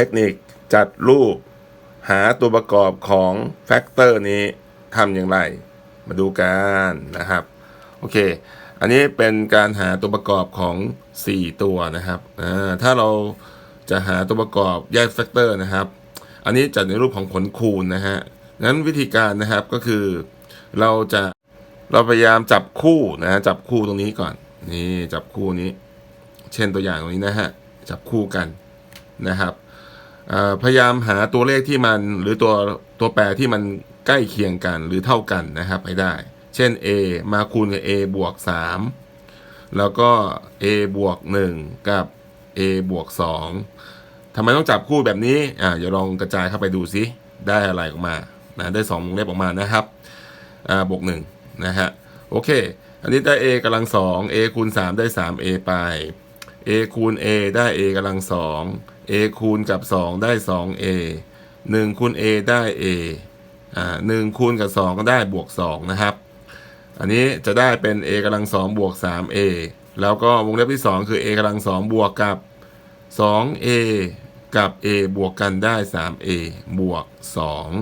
เทคนิคจัดรูป หาตัวประกอบของแฟกเตอร์นี้ทำอย่างไร มาดูกันนะครับ โอเค อันนี้เป็นการหาตัวประกอบของ 4 ตัวนะครับถ้าเราจะหาตัวประกอบแยกแฟกเตอร์นะครับ อันนี้จัดในรูปของผลคูณนะฮะงั้นวิธีการนะครับก็คือเราจะเราพยายามจับคู่นะฮะจับคู่ตรงนี้ก่อน นี่จับคู่นี้ เช่นตัวอย่างตรงนี้นะฮะจับคู่กันนะครับ พยายามหาตัวเลขที่มันหรือตัวตัวแปรที่มันใกล้เคียงกันหรือเท่ากันนะครับให้ได้ เช่น a มาคูณกับ a บวก 3 แล้วก็ a บวก 1 กับ a บวก 2ทำไมต้องจับคู่แบบนี้อ่าเดี๋ยวลองกระจายเข้าไปดูซิได้อะไรออกมานะได้2วงเล็บออกมานะครับอ่าบวก 1 นะฮะโอเค อันนี้ได้ a กำลัง2 a คูณ 3 ได้ 3a ไป a คูณ a ได้ a กำลัง2 a คูณกับ 2 ได้ 2a 1คูณ a ได้ a อ่า1คูณกับ 2 ก็ได้บวก 2 นะครับ อันนี้จะได้เป็น a กำลัง2บวก 3a แล้วก็วงเล็บที่ 2 คือ a กำลัง2บวกกับ 2a กับ a บวกกันได้ 3a บวก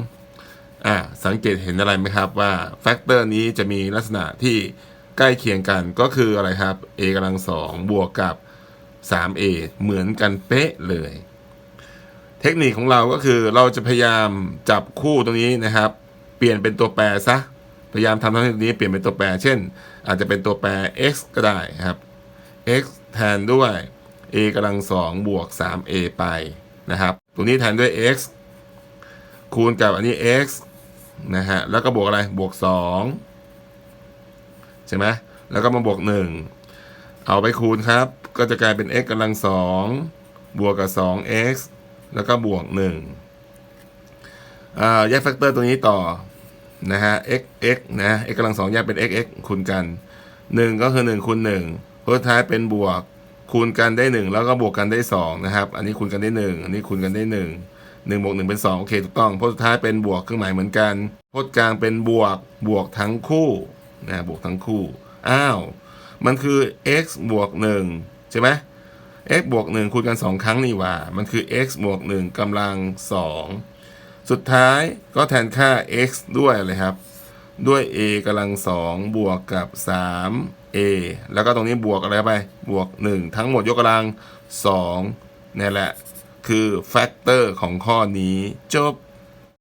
2 อะสังเกตเห็นอะไรไหมครับว่าแฟกเตอร์นี้จะมีลักษณะที่ใกล้เคียงกันก็คืออะไรครับ a กำลัง2บวกกับ 3a เหมือนกันเป๊ะเลย เทคนิคของเราก็คือเราจะพยายามจับคู่ตรงนี้นะครับ เปลี่ยนเป็นตัวแปรซะพยายามทำทั้งนี้เปลี่ยนเป็นตัวแปร เช่น อาจจะเป็นตัวแปร x ก็ได้ครับ x แทนด้วย a กำลัง2บวก 3a ไปนะครับตรงนี้แทนด้วย x คูณกับอันนี้ x นะฮะ แล้วก็บวกอะไร บวก 2 ใช่ไหม แล้วก็มาบวก 1 เอาไปคูณครับ ก็จะกลายเป็น x กำลัง2บวกกับ 2x แล้วก็บวก1อ่าแยกแฟกเตอร์ตัวนี้ต่อ นะฮะ x x นะ x กำลัง2แยกเป็น x x คูณกัน 1 ก็คือ 1คูณ1ผลสุดท้ายเป็นบวกคูณกันได้ 1 แล้วก็บวกกันได้ 2 นะครับ อันนี้คูณกันได้ 1 อันนี้คูณกันได้ 1 1บวก1เป็น 2 โอเคถูกต้องผลสุดท้ายเป็นบวกเครื่องหมายเหมือนกันพจน์กลางเป็นบวกบวกทั้งคู่นะบวกทั้งคู่ อ้าว มันคือ x บวก1ใช่ไหม x บวก1คูณกัน 2 ครั้งนี่ว่า มันคือ x บวก1กำลัง 2 สุดท้ายก็แทนค่า x ด้วยอะไรครับ ด้วย a กำลัง 2 บวกกับ 3a แล้วก็ตรงนี้บวกอะไรไป บวก 1 ทั้งหมดยกกำลัง2นี่แหละ คือแฟกเตอร์ของข้อนี้จบ